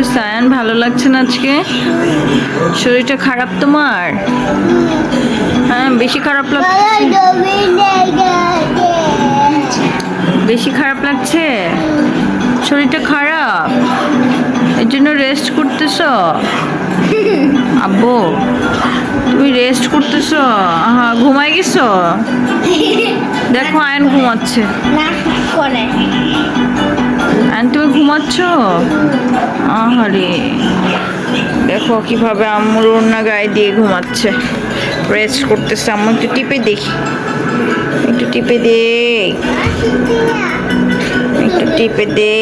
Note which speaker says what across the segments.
Speaker 1: হয়েছে ভালো লাগছে না আজকে? শরীরটা খারাপ তোমার? হ্যাঁ বেশি খারাপ লাগছে? বেশি খারাপ লাগছে? শরীরটা খারাপ? এর জন্য রেস্ট করতেছ? আব্বু, তুমি রেস্ট করতেছ? আহা ঘুমাই গেছো? দেখো আয়ন ঘুমাচ্ছে। ঘুমাচ্ছ আহারে। দেখো কীভাবে আম্মুর ওড়না গায়ে দিয়ে ঘুমাচ্ছে। রেস্ট করতেছে আম্মু, একটু টিপে দেখি। একটু টিপে দে একটু টিপে দে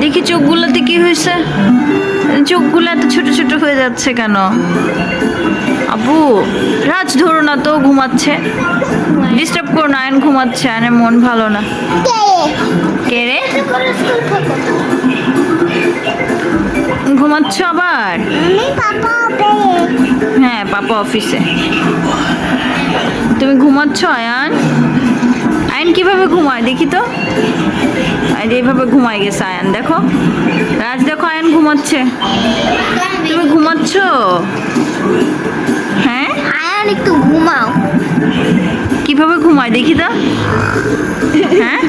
Speaker 1: দেখি চোখগুলোতে কি হয়েছে? চোখগুলো এত ছোট ছোট হয়ে যাচ্ছে কেন? আবু, রাজ ধরো না তো, ঘুমাচ্ছে। ডিস্টার্ব করো না, আয়ন ঘুমাচ্ছে, আয়নের মন ভালো না। কে রে? ঘুমাচ্ছ আবার? হ্যাঁ পাপা অফিসে। তুমি ঘুমাচ্ছ, আয়ান? আয়ন কীভাবে ঘুমায় দেখি তো। আয় এইভাবে ঘুমায় গেছে আয়ান দেখো। রাজ দেখো আয়ান ঘুমাচ্ছে। তুমি ঘুমাচ্ছ? হ্যাঁ?
Speaker 2: আয়ান একটু ঘুমাও।
Speaker 1: কীভাবে ঘুমায় দেখি তো। হ্যাঁ?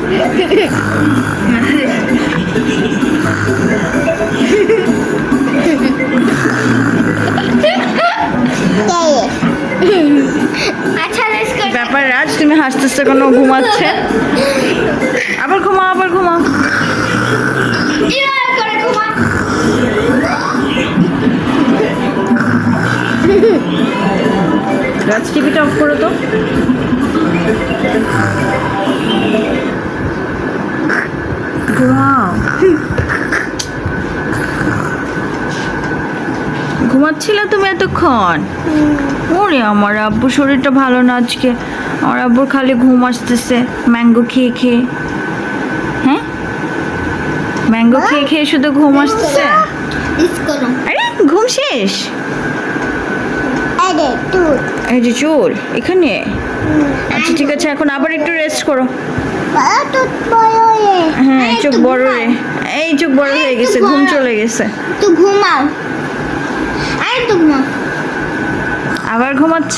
Speaker 1: ব্যাপার রাজ তুমি হাসতেছো কোনো? ঘুমাচ্ছে। আবার ঘুমাও আবার ঘুমাও
Speaker 2: ঘুমা।
Speaker 1: রাজ টিভিটা অফ করো তো। ঘুমাও। ঘুমাচ্ছিলে তুমি এতক্ষণ? ওরে আমার আব্বু শরীরটা ভালো না আজকে। আমার আব্বুর খালি ঘুম আসতেছে ম্যাঙ্গো খেয়ে খেয়ে। হ্যাঁ? ম্যাঙ্গো খেয়ে খেয়ে শুধু ঘুম আসতেছে? আরে ঘুম শেষ? এই যে চুল এখানে? আচ্ছা ঠিক আছে এখন আবার একটু রেস্ট করো।
Speaker 2: তো
Speaker 1: হ্যাঁ। চোখ বড় রে এই চোখ বড় হয়ে গেছে ঘুম চলে গেছে।
Speaker 2: তুই ঘুমাও। আরে তো ঘুমাও।
Speaker 1: আবার ঘুমাচ্ছ?